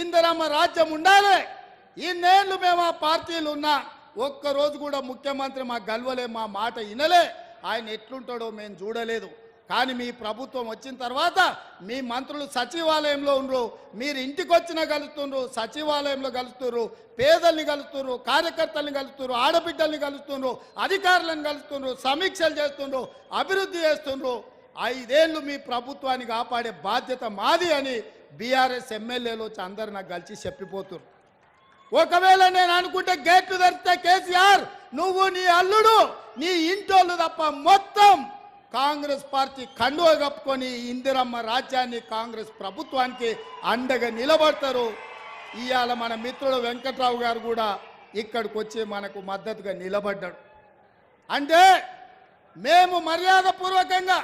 ఇందిరమ్మ రాజ్యం ఉండాలి. ఇన్నేళ్ళు మేము ఆ పార్టీలు ఉన్నా ఒక్క రోజు కూడా ముఖ్యమంత్రి మా గల్వలే మా మాట వినలే ఆయన ఎట్లుంటాడో మేము చూడలేదు. కానీ మీ ప్రభుత్వం వచ్చిన తర్వాత మీ మంత్రులు సచివాలయంలో ఉండరు మీరు ఇంటికి వచ్చిన కలుస్తుండ్రు సచివాలయంలో కలుస్తున్నారు పేదల్ని కలుస్తున్నారు కార్యకర్తల్ని కలుస్తున్నారు ఆడబిడ్డల్ని కలుస్తున్నారు అధికారులను కలుస్తున్నారు సమీక్షలు చేస్తుండ్రు అభివృద్ధి చేస్తుండ్రు. ఐదేళ్ళు మీ ప్రభుత్వాన్ని కాపాడే బాధ్యత మాది అని బీఆర్ఎస్ ఎమ్మెల్యేలు వచ్చి అందరు నాకు కలిసి చెప్పిపోతున్నారు ఒకవేళ నేను అనుకుంటే గేట్లు తెరిస్తే కేసీఆర్ నువ్వు నీ అల్లుడు నీ ఇంటోళ్ళు తప్ప మొత్తం కాంగ్రెస్ పార్టీ కండువ కప్పుకొని ఇందిరమ్మ రాజ్యాన్ని కాంగ్రెస్ ప్రభుత్వానికి అండగా నిలబడతారు. ఇవాళ మన మిత్రుడు వెంకట్రావు గారు కూడా ఇక్కడికి వచ్చి మనకు మద్దతుగా నిలబడ్డాడు. అంటే మేము మర్యాదపూర్వకంగా